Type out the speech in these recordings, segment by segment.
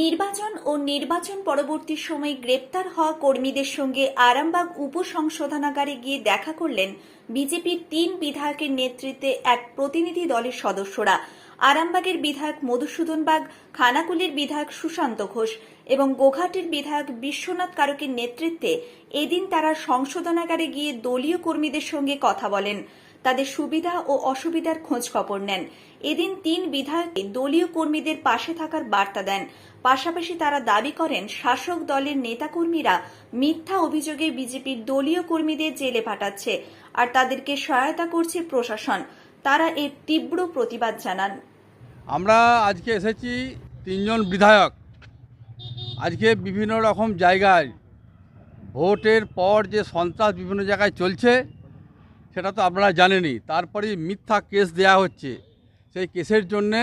নির্বাচন ও নির্বাচন পরবর্তী সময়ে গ্রেপ্তার হওয়া কর্মীদের সঙ্গে আরামবাগ উপসংশোধনাগারে গিয়ে দেখা করলেন বিজেপির তিন বিধায়কের নেতৃত্বে এক প্রতিনিধি দলের সদস্যরা। আরামবাগের বিধায়ক মধুসূদন বাগ, খানাকুলের বিধায়ক সুশান্ত ঘোষ এবং গোঘাটের বিধায়ক বিশ্বনাথ কারকের নেতৃত্বে এদিন তারা সংশোধনাগারে গিয়ে দলীয় কর্মীদের সঙ্গে কথা বলেন। তাদের সুবিধা ও অসুবিধার খোঁজ খবর নেন। এদিন তিন বিধায়ক দলীয় কর্মীদের পাশে থাকার বার্তা দেন। পাশাপাশি তারা দাবি করেন, শাসক দলের নেতাকর্মীরা মিথ্যা অভিযোগে বিজেপির দলীয় কর্মীদের জেলে পাঠাচ্ছে আর তাদেরকে সহায়তা করছে প্রশাসন। তারা এর তীব্র প্রতিবাদ জানান। আমরা আজকে এসেছি তিনজন বিধায়ক। আজকে বিভিন্ন রকম জায়গায় ভোটের পর যে সন্ত্রাস বিভিন্ন জায়গায় চলছে সেটা তো আপনারা জানেনই। তারপরে মিথ্যা কেস দেয়া হচ্ছে। সেই কেসের জন্যে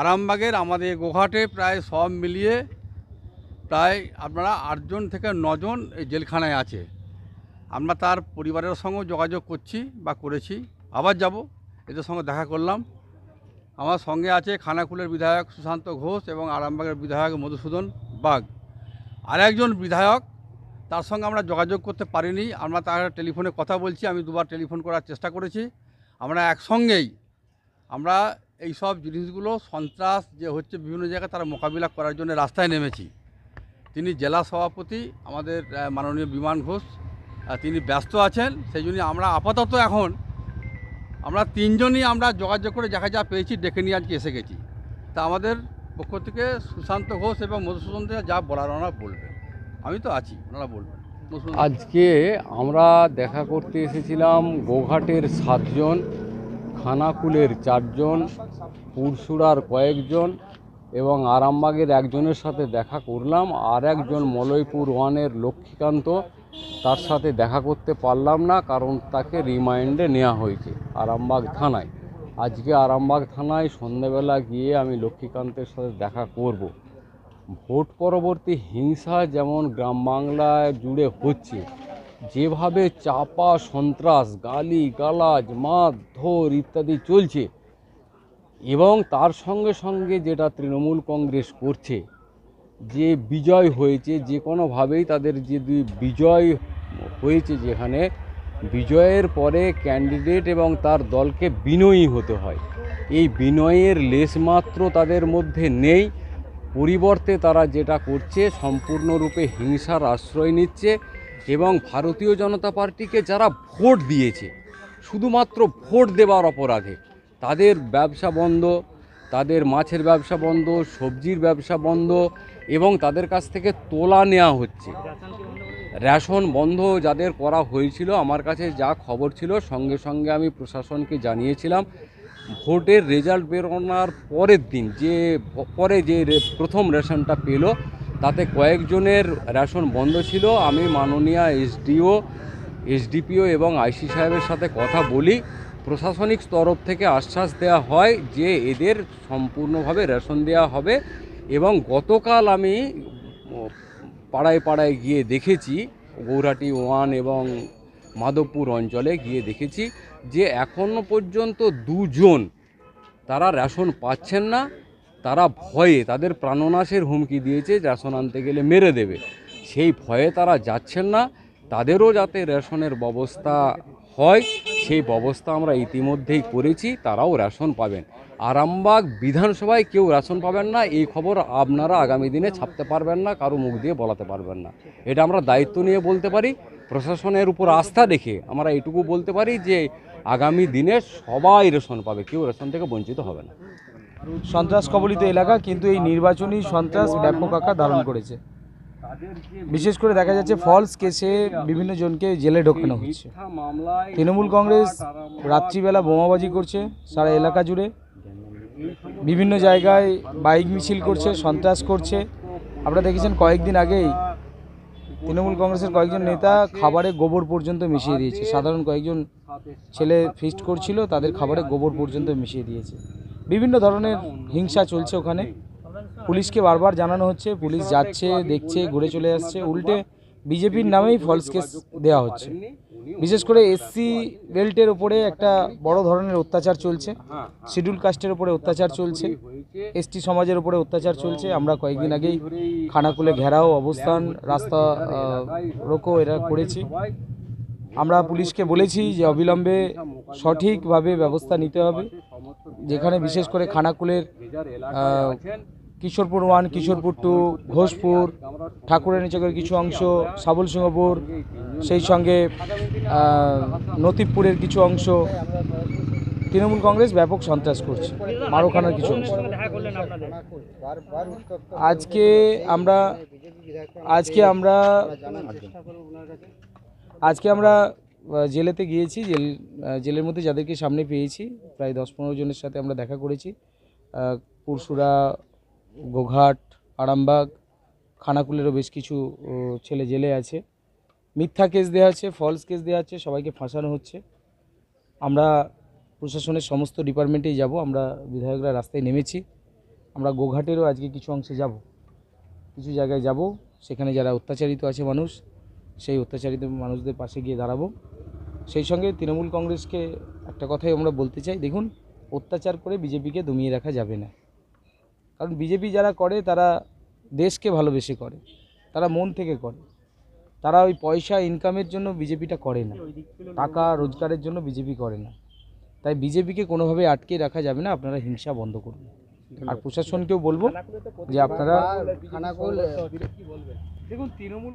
আরামবাগের আমাদের গোঘাটে প্রায় সব মিলিয়ে প্রায় আপনারা আটজন থেকে নজন এই জেলখানায় আছে। আমরা তার পরিবারের সঙ্গেও যোগাযোগ করছি বা করেছি। আবার যাব, এদের সঙ্গে দেখা করলাম। আমার সঙ্গে আছে খানাকুলের বিধায়ক সুশান্ত ঘোষ এবং আরামবাগের বিধায়ক মধুসূদন বাগ। আর একজন বিধায়ক তার সঙ্গে আমরা যোগাযোগ করতে পারিনি। আমরা তার টেলিফোনে কথা বলছি, আমি দুবার টেলিফোন করার চেষ্টা করেছি। আমরা একসঙ্গেই আমরা এই সব জিনিসগুলো, সন্ত্রাস যে হচ্ছে বিভিন্ন জায়গায় তারা মোকাবিলা করার জন্য রাস্তায় নেমেছি। তিনি জেলা সভাপতি, আমাদের মাননীয় বিমান ঘোষ তিনি ব্যস্ত আছেন, সেই জন্য আমরা আপাতত এখন আমরা তিনজনই আমরা যোগাযোগ করে দেখা যা পেয়েছি, ডেকে নিয়ে আজকে এসে গেছি। তা আমাদের পক্ষ থেকে সুশান্ত ঘোষ এবং মধুসূদন যা বলার ওনারা বলবেন আমি তো আছি, ওনারা বলবেন। আজকে আমরা দেখা করতে এসেছিলাম গোঘাটের সাতজন, খানাকুলের চারজন পুরসুরার কয়েকজন এবং আরামবাগের একজনের সাথে দেখা করলাম আর একজন মলয়পুর ওয়ানের লক্ষ্মীকান্ত, তার সাথে দেখা করতে পারলাম না কারণ তাকে রিমাইন্ডে নেওয়া হয়েছে আরামবাগ থানায়। আজকে আরামবাগ থানায় সন্ধ্যাবেলা গিয়ে আমি লক্ষ্মীকান্তের সাথে দেখা করব। ভোট পরবর্তী হিংসা যেমন গ্রাম বাংলায় জুড়ে হচ্ছে, যেভাবে চাপা সন্ত্রাস, গালি, গালাজ মারধর ইত্যাদি চলছে এবং তার সঙ্গে সঙ্গে যেটা তৃণমূল কংগ্রেস করছে, যে বিজয় হয়েছে, যে কোনোভাবেই তাদের যে বিজয় হয়েছে যেখানে, বিজয়ের পরে ক্যান্ডিডেট এবং তার দলকে বিনয়ী হতে হয়। এই বিনয়ের লেশমাত্র তাদের মধ্যে নেই। পরিবর্তে তারা যেটা করছে, সম্পূর্ণরূপে হিংসার আশ্রয় নিচ্ছে এবং ভারতীয় জনতা পার্টিকে যারা ভোট দিয়েছে, শুধুমাত্র ভোট দেওয়ার অপরাধে, তাদের ব্যবসা বন্ধ, তাদের মাছের ব্যবসা বন্ধ, সবজির ব্যবসা বন্ধ এবং তাদের কাছ থেকে তোলা নেওয়া হচ্ছে। রেশন বন্ধ যাদের করা হয়েছিল, আমার কাছে যা খবর ছিল সঙ্গে সঙ্গে আমি প্রশাসনকে জানিয়েছিলাম ভোটের রেজাল্ট বেরোনোর পরের দিন যে, পরে যে প্রথম রেশনটা পেল, তাতে কয়েকজনের রেশন বন্ধ ছিল। আমি মাননীয় এসডিও, এসডিপিও এবং আইসি সাহেবের সাথে কথা বলি। প্রশাসনিক তরফ থেকে আশ্বাস দেওয়া হয় যে, এদের সম্পূর্ণভাবে রেশন দেওয়া হবে এবং গতকাল আমি পাড়ায় পাড়ায় গিয়ে দেখেছি গৌরাটি ওয়ান এবং মাধবপুর অঞ্চলে গিয়ে দেখেছি যে এখনও পর্যন্ত দুজন তারা রেশন পাচ্ছেন না, তারা ভয়ে তাদের প্রাণনাশের হুমকি দিয়েছে, রেশন আনতে গেলে মেরে দেবে। সেই ভয়ে তারা যাচ্ছেন না, তাদেরও যাতে রেশনের ব্যবস্থা হয়, সেই ব্যবস্থা আমরা ইতিমধ্যেই করেছি, তারাও রেশন পাবেন। আরামবাগ বিধানসভায় কেউ রেশন পাবেন না, এই খবর আপনারা আগামী দিনে ছাপতে পারবেন না, কারও মুখ দিয়ে বলাতে পারবেন না। এটা আমরা দায়িত্ব নিয়ে বলতে পারি প্রশাসনের উপর আস্থা দেখে আমরা এটুকু বলতে পারি যে আগামী দিনে সবাই রেশন পাবে, কেউ রেশন থেকে বঞ্চিত হবে না। সন্ত্রাস কবলিত এলাকা কিন্তু এই নির্বাচনী সন্ত্রাস ব্যাপক আকার ধারণ করেছে। বিশেষ করে দেখা যাচ্ছে ফলস কেসে বিভিন্ন জনকে জেলে ঢোকানো হচ্ছে। তৃণমূল কংগ্রেস রাত্রিবেলা বোমাবাজি করছে সারা এলাকা জুড়ে। বিভিন্ন জায়গায় বাইক মিছিল করছে, সন্ত্রাস করছে। আপনারা দেখেছেন কয়েকদিন আগেই তৃণমূল কংগ্রেসের কয়েকজন নেতা খাবারে গোবর পর্যন্ত মিশিয়ে দিয়েছে। সাধারণ কয়েকজন ছেলে ফিস্ট করছিল, তাদের খাবারে গোবর পর্যন্ত মিশিয়ে দিয়েছে। বিভিন্ন ধরনের হিংসা চলছে ওখানে। পুলিশকে বারবার জানানো হচ্ছে, পুলিশ যাচ্ছে, দেখছে, ঘুরে চলে আসছে। উল্টে বিজেপির নামেই ফলস কেস দেওয়া হচ্ছে। বিশেষ করে এসসি বেল্টের ওপরে একটা বড় ধরনের অত্যাচার চলছে। শিডিউল কাস্টের উপরে অত্যাচার চলছে। এসটি সমাজের উপরে অত্যাচার চলছে। আমরা কয়েকদিন আগেই খানাকুলে ঘেরাও অবস্থান রাস্তা রোকো এরা করেছি। আমরা পুলিশকে বলেছি যে অবিলম্বে সঠিকভাবে ব্যবস্থা নিতে হবে। যেখানে বিশেষ করে খানাকুলের কিশোরপুর ওয়ান কিশোরপুর টু ঘোষপুর ঠাকুরানী চকের কিছু অংশ সাবল সিংহপুর সেই সঙ্গে নতিবপুরের কিছু অংশ। তৃণমূল কংগ্রেস ব্যাপক সন্ত্রাস করছে মারোখানার কিছু অংশ। আজকে আমরা আজকে আমরা আজকে আমরা জেলেতে গিয়েছি জেল জেলের মধ্যে যাদেরকে সামনে পেয়েছি প্রায় দশ পনেরো জনের সাথে আমরা দেখা করেছি। আহ, পুরসুরা গোঘাট, আরামবাগ, খানাকুলেরও বেশ কিছু ছেলে জেলে আছে। মিথ্যা কেস দেওয়া আছে ফলস কেস দেওয়া আছে, সবাইকে ফাঁসানো হচ্ছে। আমরা প্রশাসনের সমস্ত ডিপার্টমেন্টেই যাব, আমরা বিধায়করা রাস্তায় নেমেছি। আমরা গোঘাটেরও আজকে কিছু অংশে যাব। কিছু জায়গায় যাব, সেখানে যারা অত্যাচারিত আছে মানুষ, সেই অত্যাচারিত মানুষদের পাশে গিয়ে দাঁড়াবো। সেই সঙ্গে তৃণমূল কংগ্রেসকে একটা কথাই আমরা বলতে চাই, দেখুন, অত্যাচার করে বিজেপিকে দমিয়ে রাখা যাবে না। কারণ বিজেপি যারা করে তারা দেশকে ভালোবেসে করে তারা মন থেকে করে। তারা ওই পয়সা ইনকামের জন্য বিজেপিটা করে না। টাকা রোজগারের জন্য বিজেপি করে না। তাই বিজেপিকে কোনোভাবে আটকে রাখা যাবে না আপনারা হিংসা বন্ধ করুন। আর প্রশাসনকেও বলব যে আপনারা দেখুন তৃণমূল